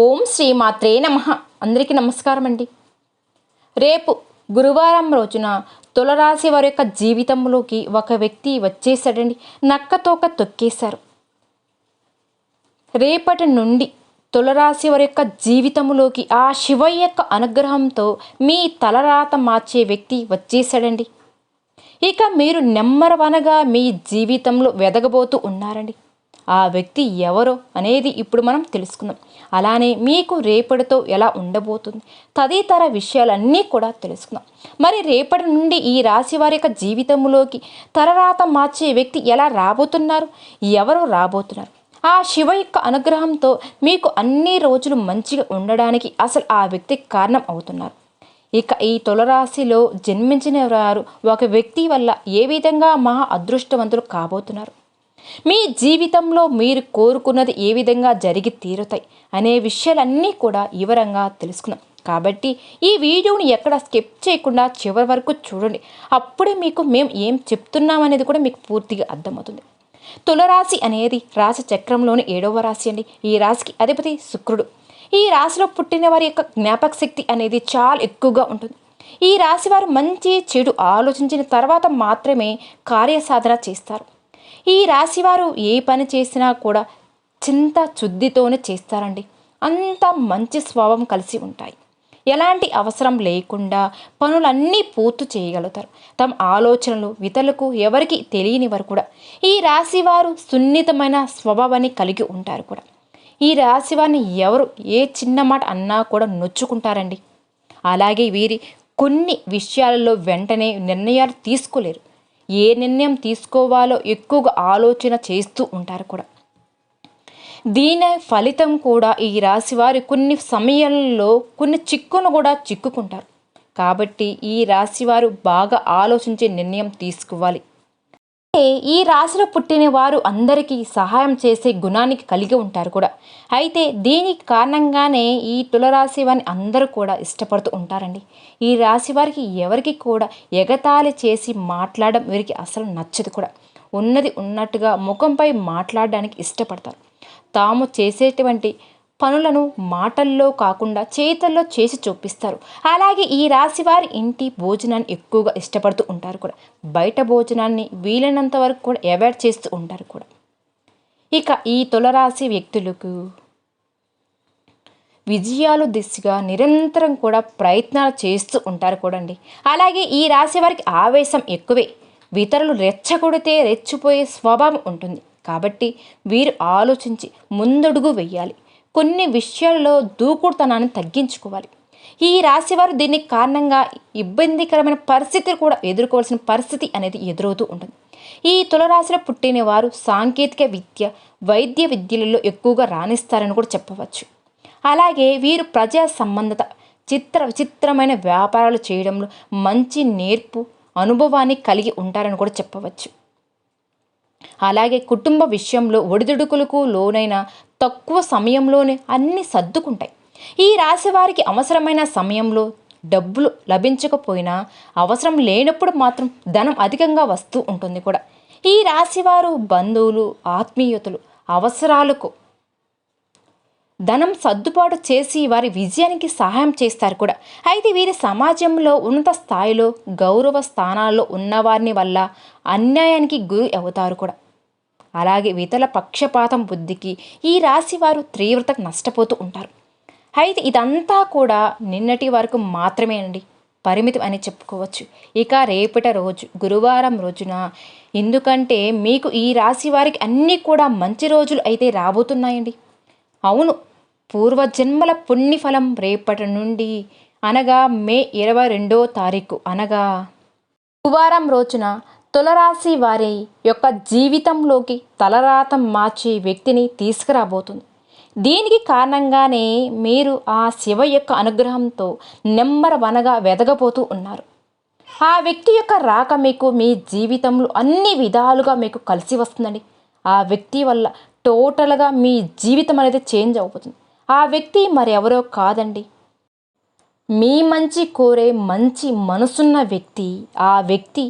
ఓం శ్రీమాత్రే నమ. అందరికీ నమస్కారం అండి రేపు గురువారం రోజున తులరాశి వారి యొక్క జీవితంలోకి ఒక వ్యక్తి వచ్చేసాడండి నక్కతోక తొక్కేశారు. రేపటి నుండి తులరాశి వారి యొక్క జీవితంలోకి ఆ శివయ్య యొక్క అనుగ్రహంతో మీ తలరాత మార్చే వ్యక్తి వచ్చేసాడండి ఇక మీరు నెమ్మరవనగా మీ జీవితంలో వెదగబోతూ ఉన్నారండి. ఆ వ్యక్తి ఎవరో అనేది ఇప్పుడు మనం తెలుసుకుందాం. అలానే మీకు రేపటితో ఎలా ఉండబోతుంది తదితర విషయాలన్నీ కూడా తెలుసుకుందాం. మరి రేపటి నుండి ఈ రాశి వారి యొక్క జీవితంలోకి తరరాత మార్చే వ్యక్తి ఎలా రాబోతున్నారు? ఎవరు రాబోతున్నారు? ఆ శివ యొక్క అనుగ్రహంతో మీకు అన్ని రోజులు మంచిగా ఉండడానికి అసలు ఆ వ్యక్తి కారణం అవుతున్నారు. ఇక ఈ తులరాశిలో జన్మించిన వారు ఒక వ్యక్తి వల్ల ఏ విధంగా మహా అదృష్టవంతులు కాబోతున్నారు? మీ జీవితంలో మీరు కోరుకున్నది ఏ విధంగా జరిగి తీరుతాయి అనే విషయాలన్నీ కూడా వివరంగా తెలుసుకున్నాం కాబట్టి ఈ వీడియోని ఎక్కడ స్కిప్ చేయకుండా చివరి వరకు చూడండి. అప్పుడే మీకు మేము ఏం చెప్తున్నామనేది కూడా మీకు పూర్తిగా అర్థమవుతుంది. తులరాశి అనేది రాశి చక్రంలోని ఏడవ రాశి అండి. ఈ రాశికి అధిపతి శుక్రుడు. ఈ రాశిలో పుట్టిన వారి యొక్క జ్ఞాపక శక్తి అనేది చాలా ఎక్కువగా ఉంటుంది. ఈ రాశి వారు మంచి చెడు ఆలోచించిన తర్వాత మాత్రమే కార్యసాధన చేస్తారు. ఈ రాశివారు ఏ పని చేసినా కూడా చింత శుద్ధితోనే చేస్తారండి. అంత మంచి స్వభావం కలిసి ఉంటాయి. ఎలాంటి అవసరం లేకుండా పనులన్నీ పూర్తి చేయగలుగుతారు. తమ ఆలోచనలు ఇతరులకు ఎవరికి తెలియని వారు కూడా ఈ రాశివారు సున్నితమైన స్వభావాన్ని కలిగి ఉంటారు కూడా. ఈ రాశివారిని ఎవరు ఏ చిన్న మాట అన్నా కూడా నొచ్చుకుంటారండి. అలాగే వీరి కొన్ని విషయాలలో వెంటనే నిర్ణయాలు తీసుకోలేరు. ఏ నిర్ణయం తీసుకోవాలో ఎక్కువగా ఆలోచన చేస్తూ ఉంటారు కూడా. దీని ఫలితం కూడా ఈ రాశి వారి కొన్ని సమయాల్లో కొన్ని చిక్కును కూడా చిక్కుకుంటారు. కాబట్టి ఈ రాశి వారు బాగా ఆలోచించే నిర్ణయం తీసుకోవాలి. ఈ రాశిలో పుట్టిన వారు అందరికీ సహాయం చేసే గుణానికి కలిగి ఉంటారు కూడా. అయితే దీనికి కారణంగానే ఈ తులరాశి వారిని అందరూ కూడా ఇష్టపడుతూ ఉంటారండి. ఈ రాశి వారికి ఎవరికి కూడా ఎగతాళి చేసి మాట్లాడడం వీరికి అసలు నచ్చదు కూడా. ఉన్నది ఉన్నట్టుగా ముఖంపై మాట్లాడడానికి ఇష్టపడతారు. తాము చేసేటువంటి పనులను మాటల్లో కాకుండా చేతల్లో చేసి చూపిస్తారు. అలాగే ఈ రాశి వారి ఇంటి భోజనాన్ని ఎక్కువగా ఇష్టపడుతూ ఉంటారు కూడా. బయట భోజనాన్ని వీలైనంత వరకు కూడా అవాయిడ్ చేస్తూ ఉంటారు కూడా. ఇక ఈ తులరాశి వ్యక్తులకు విజయాలు దిశగా నిరంతరం కూడా ప్రయత్నాలు చేస్తూ ఉంటారు కూడండి. అలాగే ఈ రాశి వారికి ఆవేశం ఎక్కువే. ఇతరులు రెచ్చగొడితే రెచ్చిపోయే స్వభావం ఉంటుంది. కాబట్టి వీరు ఆలోచించి ముందడుగు వెయ్యాలి కొన్ని విషయాల్లో దూకుడుతనాన్ని తగ్గించుకోవాలి. ఈ రాశివారు దీనికి కారణంగా ఇబ్బందికరమైన పరిస్థితులు కూడా ఎదుర్కోవాల్సిన పరిస్థితి అనేది ఎదురవుతూ ఉంటుంది. ఈ తులరాశిలో పుట్టిన వారు సాంకేతిక విద్య వైద్య విద్యలలో ఎక్కువగా రాణిస్తారని కూడా చెప్పవచ్చు. అలాగే వీరు ప్రజా సంబంధత చిత్ర విచిత్రమైన వ్యాపారాలు చేయడంలో మంచి నేర్పు అనుభవాన్ని కలిగి ఉంటారని కూడా చెప్పవచ్చు. అలాగే కుటుంబ విషయంలో ఒడిదుడుకులకు లోనైన తక్కువ సమయంలోనే అన్నీ సర్దుకుంటాయి. ఈ రాశి వారికి అవసరమైన సమయంలో డబ్బులు లభించకపోయినా అవసరం లేనప్పుడు మాత్రం ధనం అధికంగా వస్తూ ఉంటుంది కూడా. ఈ రాశివారు బంధువులు ఆత్మీయతలు అవసరాలకు ధనం సర్దుబాటు చేసి వారి విజయానికి సహాయం చేస్తారు కూడా. అయితే వీరి సమాజంలో ఉన్నత స్థాయిలో గౌరవ స్థానాల్లో ఉన్నవారిని వల్ల అన్యాయానికి గురి అవుతారు కూడా. అలాగే ఇతరుల పక్షపాతం బుద్ధికి ఈ రాశి వారు తీవ్రతకు నష్టపోతూ ఉంటారు. అయితే ఇదంతా కూడా నిన్నటి వరకు మాత్రమే అండి. పరిమితం అని చెప్పుకోవచ్చు. ఇక రేపటి రోజు గురువారం రోజున ఎందుకంటే మీకు ఈ రాశి వారికి అన్నీ కూడా మంచి రోజులు అయితే రాబోతున్నాయండి. అవును పూర్వజన్మల పుణ్యఫలం రేపటి నుండి అనగా మే ఇరవై రెండో తారీఖు అనగా గురువారం రోజున తులరాశి వారి యొక్క జీవితంలోకి తలరాతం మార్చే వ్యక్తిని తీసుకురాబోతుంది. దీనికి కారణంగానే మీరు ఆ శివ యొక్క అనుగ్రహంతో నెంబర్ వనగా వెదగబోతూ ఉన్నారు. ఆ వ్యక్తి యొక్క రాక మీకు మీ జీవితంలో అన్ని విధాలుగా మీకు కలిసి వస్తుందండి. ఆ వ్యక్తి వల్ల టోటల్గా మీ జీవితం అనేది చేంజ్ అవుతుంది ఆ వ్యక్తి మరెవరో కాదండి. మీ మంచి కోరే మంచి మనసున్న వ్యక్తి ఆ వ్యక్తి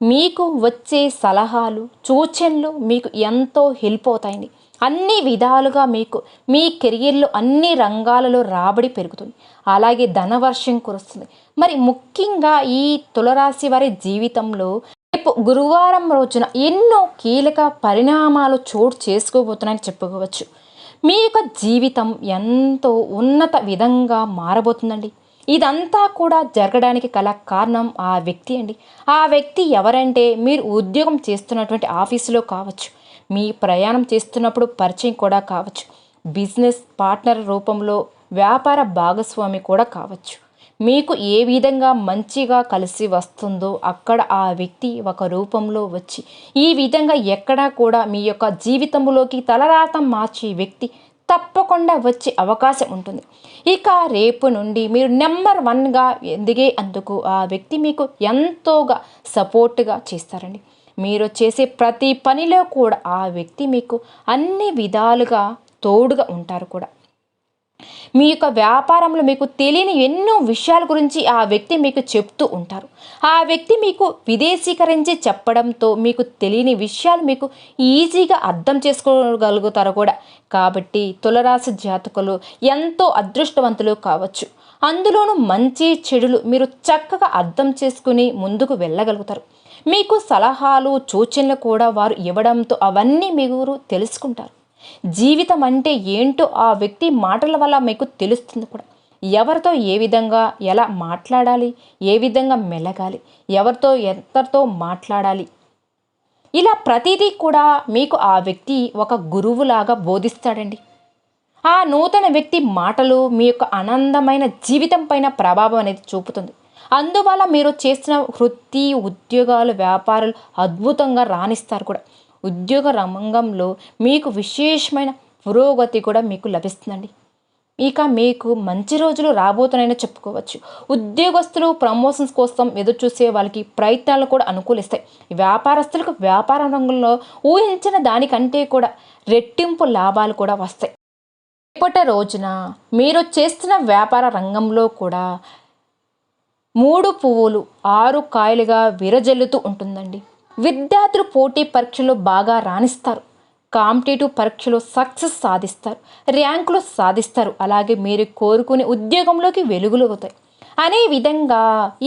మీకు వచ్చే సలహాలు సూచనలు మీకు ఎంతో హెల్ప్ అవుతాయండి. అన్ని విధాలుగా మీకు మీ కెరియర్లో అన్ని రంగాలలో రాబడి పెరుగుతుంది. అలాగే ధనవర్షం కురుస్తుంది. మరి ముఖ్యంగా ఈ తులరాశి వారి జీవితంలో రేపు గురువారం రోజున ఎన్నో కీలక పరిణామాలు చోటు చేసుకోబోతున్నాయని చెప్పుకోవచ్చు. మీ యొక్క జీవితం ఎంతో ఉన్నత విధంగా మారబోతుందండి. ఇదంతా కూడా జరగడానికి గల కారణం ఆ వ్యక్తి అండి. ఆ వ్యక్తి ఎవరంటే మీరు ఉద్యోగం చేస్తున్నటువంటి ఆఫీసులో కావచ్చు మీ ప్రయాణం చేస్తున్నప్పుడు పరిచయం కూడా కావచ్చు బిజినెస్ పార్ట్నర్ రూపంలో వ్యాపార భాగస్వామి కూడా కావచ్చు. మీకు ఏ విధంగా మంచిగా కలిసి వస్తుందో అక్కడ ఆ వ్యక్తి ఒక రూపంలో వచ్చి ఈ విధంగా ఎక్కడా కూడా మీ యొక్క జీవితంలోకి తలరాతం మార్చే వ్యక్తి తప్పకుండా వచ్చే అవకాశం ఉంటుంది. ఇక రేపు నుండి మీరు నెంబర్ వన్గా ఎదిగే అందుకు ఆ వ్యక్తి మీకు ఎంతోగా సపోర్ట్గా చేస్తారండి. మీరు చేసే ప్రతి పనిలో కూడా ఆ వ్యక్తి మీకు అన్ని విధాలుగా తోడుగా ఉంటారు కూడా. మీ యొక్క వ్యాపారంలో మీకు తెలియని ఎన్నో విషయాల గురించి ఆ వ్యక్తి మీకు చెప్తూ ఉంటారు. ఆ వ్యక్తి మీకు విదేశీకరించి చెప్పడంతో మీకు తెలియని విషయాలు మీకు ఈజీగా అర్థం చేసుకోగలుగుతారు కూడా. కాబట్టి తులరాశి జాతకులు ఎంతో అదృష్టవంతులు కావచ్చు. అందులోనూ మంచి చెడులు మీరు చక్కగా అర్థం చేసుకుని ముందుకు వెళ్ళగలుగుతారు. మీకు సలహాలు సూచనలు కూడా వారు ఇవ్వడంతో అవన్నీ మీరు తెలుసుకుంటారు. జీవితం అంటే ఏంటో ఆ వ్యక్తి మాటల వల్ల మీకు తెలుస్తుంది కూడా. ఎవరితో ఏ విధంగా ఎలా మాట్లాడాలి ఏ విధంగా మెలగాలి ఎవరితో ఎంతతో మాట్లాడాలి. ఇలా ప్రతిదీ కూడా మీకు ఆ వ్యక్తి ఒక గురువులాగా బోధిస్తాడండి. ఆ నూతన వ్యక్తి మాటలు మీ యొక్క ఆనందమైన జీవితం పైన ప్రభావం అనేది చూపుతుంది. అందువల్ల మీరు చేసిన వృత్తి ఉద్యోగాలు వ్యాపారాలు అద్భుతంగా రాణిస్తారు కూడా. ఉద్యోగ రంగంలో మీకు విశేషమైన పురోగతి కూడా మీకు లభిస్తుందండి. ఇక మీకు మంచి రోజులు రాబోతున్నాయని చెప్పుకోవచ్చు. ఉద్యోగస్తులు ప్రమోషన్స్ కోసం ఎదురు చూసే వాళ్ళకి ప్రయత్నాలు కూడా అనుకూలిస్తాయి. వ్యాపారస్తులకు వ్యాపార రంగంలో ఊహించిన దానికంటే కూడా రెట్టింపు లాభాలు కూడా వస్తాయి. రేపటి రోజున మీరు చేస్తున్న వ్యాపార రంగంలో కూడా మూడు పువ్వులు ఆరు కాయలుగా విరజల్లుతూ ఉంటుందండి. విద్యార్థులు పోటీ పరీక్షలో బాగా రాణిస్తారు. కాంపిటేటివ్ పరీక్షలో సక్సెస్ సాధిస్తారు. ర్యాంకులు సాధిస్తారు. అలాగే మీరు కోరుకునే ఉద్యోగంలోకి వెలుగులుగుతాయి అనే విధంగా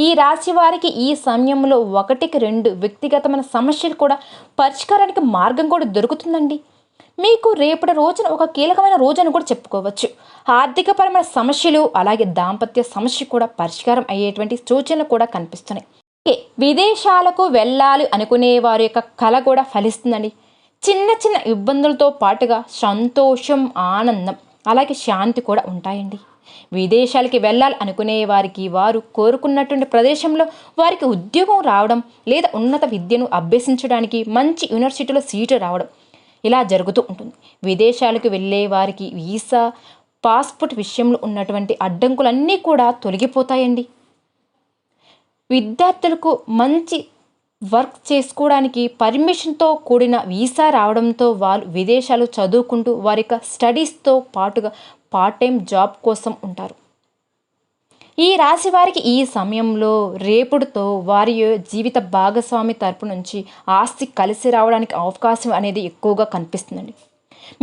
ఈ రాశి వారికి ఈ సమయంలో ఒకటికి రెండు వ్యక్తిగతమైన సమస్యలు కూడా పరిష్కారానికి మార్గం కూడా దొరుకుతుందండి. మీకు రేపటి రోజున ఒక కీలకమైన రోజు అని కూడా చెప్పుకోవచ్చు. ఆర్థికపరమైన సమస్యలు అలాగే దాంపత్య సమస్య కూడా పరిష్కారం అయ్యేటువంటి సూచనలు కూడా కనిపిస్తున్నాయి. విదేశాలకు వెళ్ళాలి అనుకునే వారి యొక్క కళ కూడా ఫలిస్తుందండి. చిన్న చిన్న ఇబ్బందులతో పాటుగా సంతోషం ఆనందం అలాగే శాంతి కూడా ఉంటాయండి. విదేశాలకి వెళ్ళాలి అనుకునే వారికి వారు కోరుకున్నటువంటి ప్రదేశంలో వారికి ఉద్యోగం రావడం లేదా ఉన్నత విద్యను అభ్యసించడానికి మంచి యూనివర్సిటీలో సీటు రావడం ఇలా జరుగుతూ ఉంటుంది. విదేశాలకు వెళ్ళే వారికి వీసా పాస్పోర్ట్ విషయంలో ఉన్నటువంటి అడ్డంకులన్నీ కూడా తొలగిపోతాయండి. విద్యార్థులకు మంచి వర్క్ చేసుకోవడానికి పర్మిషన్తో కూడిన వీసా రావడంతో వాళ్ళు విదేశాలు చదువుకుంటూ వారి యొక్క స్టడీస్తో పాటుగా పార్ట్ టైం జాబ్ కోసం ఉంటారు. ఈ రాశి వారికి ఈ సమయంలో రేపుడుతో వారి జీవిత భాగస్వామి తరపు నుంచి ఆస్తి కలిసి రావడానికి అవకాశం అనేది ఎక్కువగా కనిపిస్తుందండి.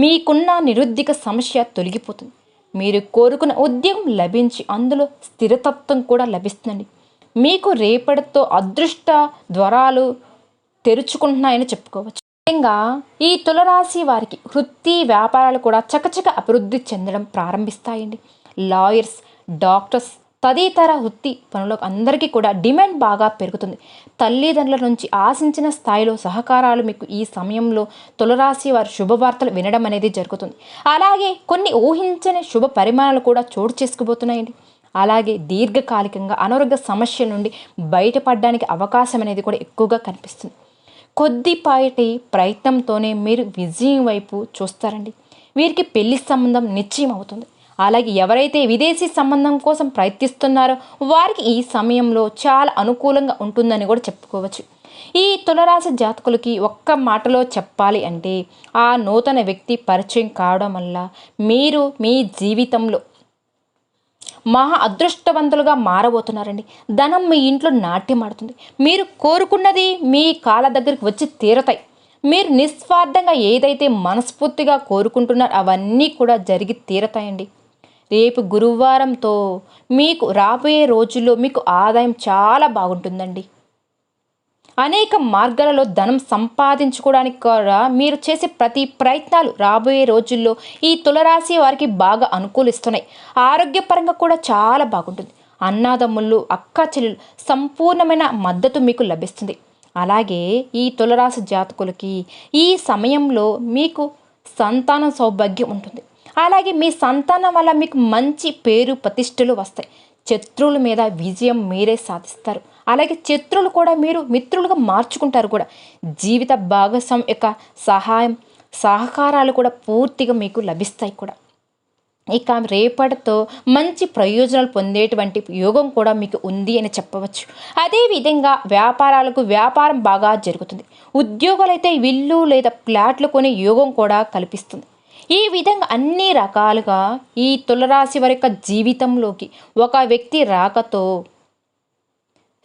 మీకున్న నిరుద్యోగ సమస్య తొలగిపోతుంది. మీరు కోరుకున్న ఉద్యోగం లభించి అందులో స్థిరతత్వం కూడా లభిస్తుందండి. మీకు రేపటితో అదృష్ట ద్వారాలు తెరుచుకుంటున్నాయని చెప్పుకోవచ్చు. ముఖ్యంగా ఈ తులరాశి వారికి వృత్తి వ్యాపారాలు కూడా చకచక అభివృద్ధి చెందడం ప్రారంభిస్తాయండి. లాయర్స్ డాక్టర్స్ తదితర వృత్తి పనులకు అందరికీ కూడా డిమాండ్ బాగా పెరుగుతుంది. తల్లిదండ్రుల నుంచి ఆశించిన స్థాయిలో సహకారాలు మీకు ఈ సమయంలో తులరాశి వారి శుభవార్తలు వినడం అనేది జరుగుతుంది. అలాగే కొన్ని ఊహించని శుభ పరిమాణాలు కూడా చోటు చేసుకుపోతున్నాయండి. అలాగే దీర్ఘకాలికంగా అనారోగ్య సమస్య నుండి బయటపడడానికి అవకాశం అనేది కూడా ఎక్కువగా కనిపిస్తుంది. కొద్దిపాటి ప్రయత్నంతోనే మీరు విజయం వైపు చూస్తారండి. వీరికి పెళ్ళి సంబంధం నిశ్చయం అవుతుంది. అలాగే ఎవరైతే విదేశీ సంబంధం కోసం ప్రయత్నిస్తున్నారో వారికి ఈ సమయంలో చాలా అనుకూలంగా ఉంటుందని కూడా చెప్పుకోవచ్చు. ఈ తులరాశి జాతకులకి ఒక్క మాటలో చెప్పాలి అంటే ఆ నూతన వ్యక్తి పరిచయం కావడం వల్ల మీరు మీ జీవితంలో మహా అదృష్టవంతులుగా మారబోతున్నారండి. ధనం మీ ఇంట్లో నాట్యమాడుతుంది మీరు కోరుకున్నది మీ కాళ్ళ దగ్గరికి వచ్చి తీరతాయి. మీరు నిస్వార్థంగా ఏదైతే మనస్ఫూర్తిగా కోరుకుంటున్నారో అవన్నీ కూడా జరిగి తీరతాయండి. రేపు గురువారంతో మీకు రాబోయే రోజుల్లో మీకు ఆదాయం చాలా బాగుంటుందండి. అనేక మార్గాలలో ధనం సంపాదించుకోవడానికి కూడా మీరు చేసే ప్రతి ప్రయత్నాలు రాబోయే రోజుల్లో ఈ తులరాశి వారికి బాగా అనుకూలిస్తున్నాయి. ఆరోగ్యపరంగా కూడా చాలా బాగుంటుంది. అన్నాదమ్ముళ్ళు అక్క చెల్లెలు సంపూర్ణమైన మద్దతు మీకు లభిస్తుంది. అలాగే ఈ తులరాశి జాతకులకి ఈ సమయంలో మీకు సంతాన సౌభాగ్యం ఉంటుంది. అలాగే మీ సంతానం వల్ల మీకు మంచి పేరు ప్రతిష్టలు వస్తాయి. శత్రువుల మీద విజయం మీరే సాధిస్తారు. అలాగే శత్రువులు కూడా మీరు మిత్రులుగా మార్చుకుంటారు కూడా. జీవిత భాగస్వామి యొక్క సహాయం సహకారాలు కూడా పూర్తిగా మీకు లభిస్తాయి కూడా. ఇక రేపటితో మంచి ప్రయోజనాలు పొందేటువంటి యోగం కూడా మీకు ఉంది అని చెప్పవచ్చు. అదేవిధంగా వ్యాపారాలకు వ్యాపారం బాగా జరుగుతుంది. ఉద్యోగాలైతే ఇల్లు లేదా ఫ్లాట్లు కొనే యోగం కూడా కల్పిస్తుంది. ఈ విధంగా అన్ని రకాలుగా ఈ తులరాశి వారి యొక్క జీవితంలోకి ఒక వ్యక్తి రాకతో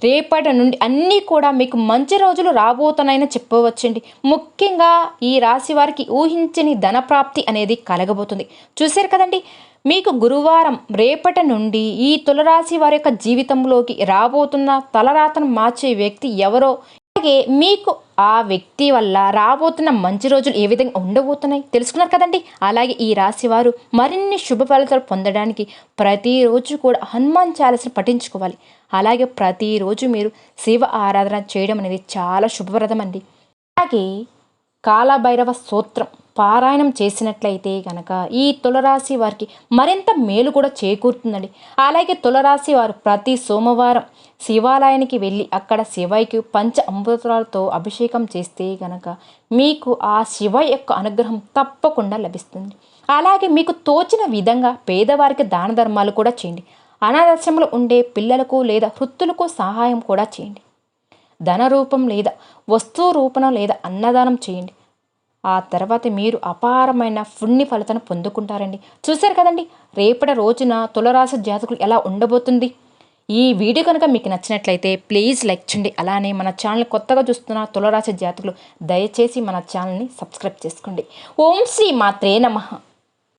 రేపటి నుండి అన్నీ కూడా మీకు మంచి రోజులు రాబోతున్నాయని చెప్పవచ్చండి. ముఖ్యంగా ఈ రాశి వారికి ఊహించని ధనప్రాప్తి అనేది కలగబోతుంది. చూశారు కదండి? మీకు గురువారం రేపటి నుండి ఈ తులరాశి వారి యొక్క జీవితంలోకి రాబోతున్న తలరాతను మార్చే వ్యక్తి ఎవరో? అలాగే మీకు ఆ వ్యక్తి వల్ల రాబోతున్న మంచి రోజులు ఏ విధంగా ఉండబోతున్నాయి తెలుసుకున్నారు కదండి? అలాగే ఈ రాశి వారు మరిన్ని శుభ ఫలితాలు పొందడానికి ప్రతిరోజు కూడా హనుమాన్ చాలీసను పఠించుకోవాలి. అలాగే ప్రతిరోజు మీరు శివ ఆరాధన చేయడం అనేది చాలా శుభప్రదం అండి అలాగే కాలభైరవ సూత్రం పారాయణం చేసినట్లయితే కనుక ఈ తులరాశి వారికి మరింత మేలు కూడా చేకూరుతుందండి. అలాగే తులరాశి వారు ప్రతి సోమవారం శివాలయానికి వెళ్ళి అక్కడ శివయ్యకి పంచ అమృతాలతో అభిషేకం చేస్తే గనక మీకు ఆ శివ యొక్క అనుగ్రహం తప్పకుండా లభిస్తుంది. అలాగే మీకు తోచిన విధంగా పేదవారికి దాన ధర్మాలు కూడా చేయండి. అనాథాశ్రమంలో ఉండే పిల్లలకు లేదా వృత్తులకు సహాయం కూడా చేయండి. ధన రూపం లేదా వస్తువు రూపం లేదా అన్నదానం చేయండి. ఆ తర్వాత మీరు అపారమైన పుణ్య ఫలితాన్ని పొందుకుంటారండి. చూశారు కదండి రేపటి రోజున తులరాశి జాతకులు ఎలా ఉండబోతుంది? ఈ వీడియో కనుక మీకు నచ్చినట్లయితే ప్లీజ్ లైక్ చేయండి. అలానే మన ఛానల్ కొత్తగా చూస్తున్న తులరాశి జాతకులు దయచేసి మన ఛానల్ని సబ్స్క్రైబ్ చేసుకోండి. ఓం శ్రీ మాత్రే నమః.